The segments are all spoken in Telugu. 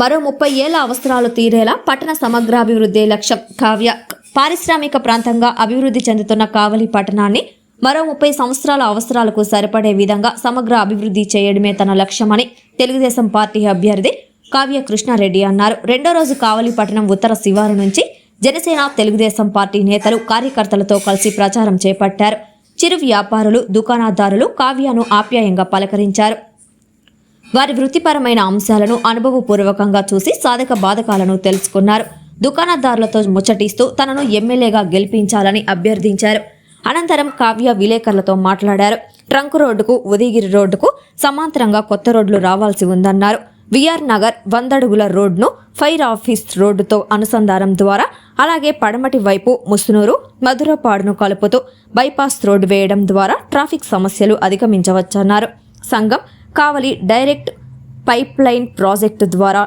మరో ముప్పై ఏళ్ళ అవసరాలు తీరేలా పట్టణ సమగ్రాభివృద్ధి లక్ష్యం. కావ్య పారిశ్రామిక ప్రాంతంగా అభివృద్ధి చెందుతున్న కావలి పట్టణాన్ని మరో ముప్పై సంవత్సరాల అవసరాలకు సరిపడే విధంగా సమగ్ర అభివృద్ధి చేయడమే తన లక్ష్యమని తెలుగుదేశం పార్టీ అభ్యర్థి కావ్య కృష్ణారెడ్డి అన్నారు. రెండో రోజు కావలి పట్టణం ఉత్తర శివారు నుంచి జనసేన తెలుగుదేశం పార్టీ నేతలు కార్యకర్తలతో కలిసి ప్రచారం చేపట్టారు. చిరు వ్యాపారులు దుకాణదారులు కావ్యను ఆప్యాయంగా పలకరించారు. వారి వృత్తిపరమైన అంశాలను అనుభవపూర్వకంగా చూసి సాధక బాధకాలను తెలుసుకున్నారు. దుకాణదారులతో ముచ్చటిస్తూ తనను ఎమ్మెల్యేగా గెలిపించాలని అభ్యర్థించారు. అనంతరం కావ్య విలేకరులతో మాట్లాడారు. ట్రంక్ రోడ్డుకు ఉదయగిరి రోడ్డుకు సమాంతరంగా కొత్త రోడ్లు రావాల్సి ఉందన్నారు. విఆర్ నగర్ వందడుగుల రోడ్ను ఫైర్ ఆఫీస్ రోడ్డుతో అనుసంధానం ద్వారా అలాగే పడమటి వైపు ముసునూరు మధురపాడును కలుపుతూ బైపాస్ రోడ్డు వేయడం ద్వారా ట్రాఫిక్ సమస్యలు అధిగమించవచ్చన్నారు. సంఘం కావలి డైరెక్ట్ పైప్లైన్ ప్రాజెక్టు ద్వారా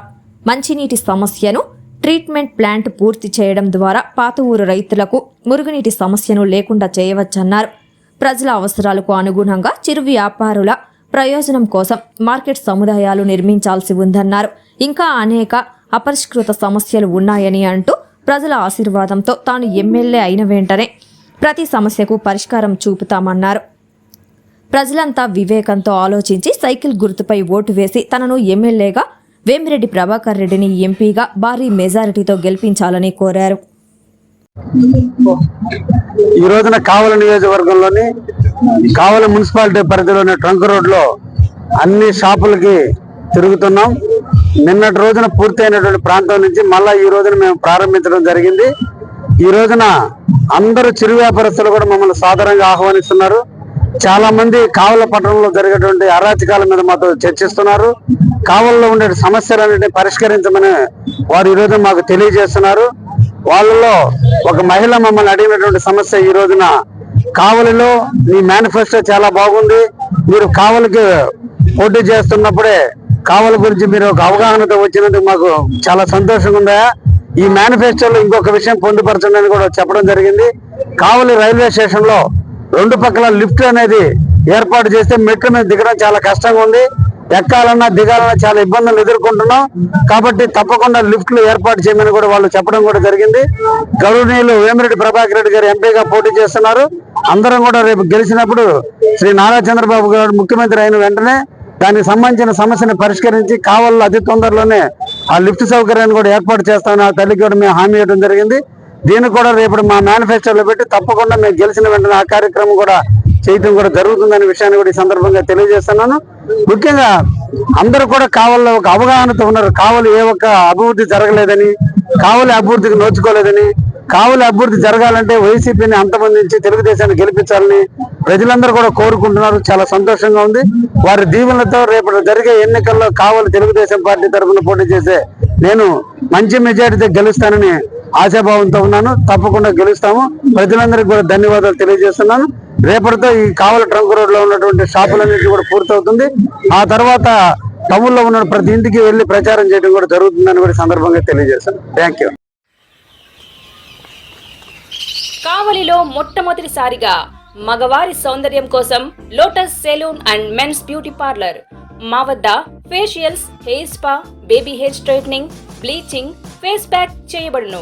మంచినీటి సమస్యను ట్రీట్మెంట్ ప్లాంట్ పూర్తి చేయడం ద్వారా పాత ఊరు రైతులకు మురుగునీటి సమస్యను లేకుండా చేయవచ్చన్నారు. ప్రజల అవసరాలకు అనుగుణంగా చిరు వ్యాపారుల ప్రయోజనం కోసం మార్కెట్ సముదాయాలు నిర్మించాల్సి ఉందన్నారు. ఇంకా అనేక అపరిష్కృత సమస్యలు ఉన్నాయని అంటూ ప్రజల ఆశీర్వాదంతో తాను ఎమ్మెల్యే అయిన వెంటనే ప్రతి సమస్యకు పరిష్కారం చూపుతామన్నారు. ప్రజలంతా వివేకంతో ఆలోచించి సైకిల్ గుర్తుపై ఓటు వేసి తనను ఎమ్మెల్యేగా వేమిరెడ్డి ప్రభాకర్ రెడ్డిని ఎంపీగా భారీ మెజారిటీతో గెలిపించాలని కోరారు. ఈ రోజున కావల నియోజకవర్గంలోని కావల మున్సిపాలిటీ పరిధిలోని ట్రంక్ రోడ్లో అన్ని షాపులకి తిరుగుతున్నాం. నిన్నటి రోజున పూర్తయినటువంటి ప్రాంతం నుంచి మళ్ళా ఈ రోజున మేము ప్రారంభించడం జరిగింది. ఈ రోజున అందరూ చిరు వ్యాపారస్తులు కూడా మమ్మల్ని సాధారణంగా ఆహ్వానిస్తున్నారు. చాలా మంది కావల పట్టణంలో జరిగేటువంటి అరాచకాల మీద మాతో చర్చిస్తున్నారు. కావల్లో ఉండే సమస్యలన్నింటినీ పరిష్కరించమని వారు ఈరోజు రోజు మాకు తెలియజేస్తున్నారు. వాళ్ళలో ఒక మహిళ మమ్మల్ని అడిగినటువంటి సమస్య ఈ రోజున కావలిలో మీ మేనిఫెస్టో చాలా బాగుంది. మీరు కావలికి పోటీ చేస్తున్నప్పుడే కావలి గురించి మీరు ఒక అవగాహనతో వచ్చినందుకు మాకు చాలా సంతోషంగా ఉందా? ఈ మేనిఫెస్టోలో ఇంకొక విషయం పొందుపరచండి అని కూడా చెప్పడం జరిగింది. కావలి రైల్వే స్టేషన్లో రెండు పక్కల లిఫ్ట్ అనేది ఏర్పాటు చేస్తే మెట్ల మీద దిగడం చాలా కష్టంగా ఉంది. ఎక్కాలన్నా దిగాలన్నా చాలా ఇబ్బందులు ఎదుర్కొంటున్నాం. కాబట్టి తప్పకుండా లిఫ్ట్లు ఏర్పాటు చేయమని కూడా వాళ్ళు చెప్పడం కూడా జరిగింది. గౌరవనీయులు వేమిరెడ్డి ప్రభాకర్ రెడ్డి గారు ఎంపీగా పోటీ చేస్తున్నారు. అందరం కూడా రేపు గెలిచినప్పుడు శ్రీ నారా చంద్రబాబు గారు ముఖ్యమంత్రి అయిన వెంటనే దానికి సంబంధించిన సమస్యను పరిష్కరించి కావాలో అతి తొందరలోనే ఆ లిఫ్ట్ సౌకర్యాన్ని కూడా ఏర్పాటు చేస్తామని ఆ తల్లికి కూడా మేము హామీ ఇవ్వడం జరిగింది. దీన్ని కూడా రేపు మా మేనిఫెస్టోలో పెట్టి తప్పకుండా మేము గెలిచిన వెంటనే ఆ కార్యక్రమం కూడా చేయటం కూడా జరుగుతుందనే విషయాన్ని కూడా ఈ సందర్భంగా తెలియజేస్తున్నాను. ముఖ్యంగా అందరూ కూడా కావాలో ఒక అవగాహనతో ఉన్నారు. కావలి ఏ ఒక్క అభివృద్ధి జరగలేదని కావలి అభివృద్ధికి నోచుకోలేదని కావలి అభివృద్ధి జరగాలంటే వైసీపీని అంతమందించి తెలుగుదేశాన్ని గెలిపించాలని ప్రజలందరూ కూడా కోరుకుంటున్నారు. చాలా సంతోషంగా ఉంది. వారి దీవెనలతో రేపు జరిగే ఎన్నికల్లో కావలి తెలుగుదేశం పార్టీ తరఫున పోటీ చేసే నేను మంచి మెజార్టీతో గెలుస్తానని ఆశాభావంతో ఉన్నాను. తప్పకుండా గెలుస్తాము. ప్రజలందరికీ కూడా ధన్యవాదాలు తెలియజేస్తున్నాను. రేపటితో ఈ కావల ట్రంక్ రోడ్లో ఉన్నటువంటి షాపులన్నింటి కూడా పూర్తవుతుంది. ఆ తర్వాత టౌన్లో ఉన్న ప్రతి ఇంటికి వెళ్ళి ప్రచారం చేయడం కూడా జరుగుతుందని కూడా సందర్భంగా తెలియజేస్తాను థ్యాంక్ యూ. కావలిలో మొట్టమొదటిసారిగా మగవారి సౌందర్యం కోసం Lotus salon and men's beauty parlour. మా వద్ద facials hair spa baby hair straightening bleaching face pack చేయబడును.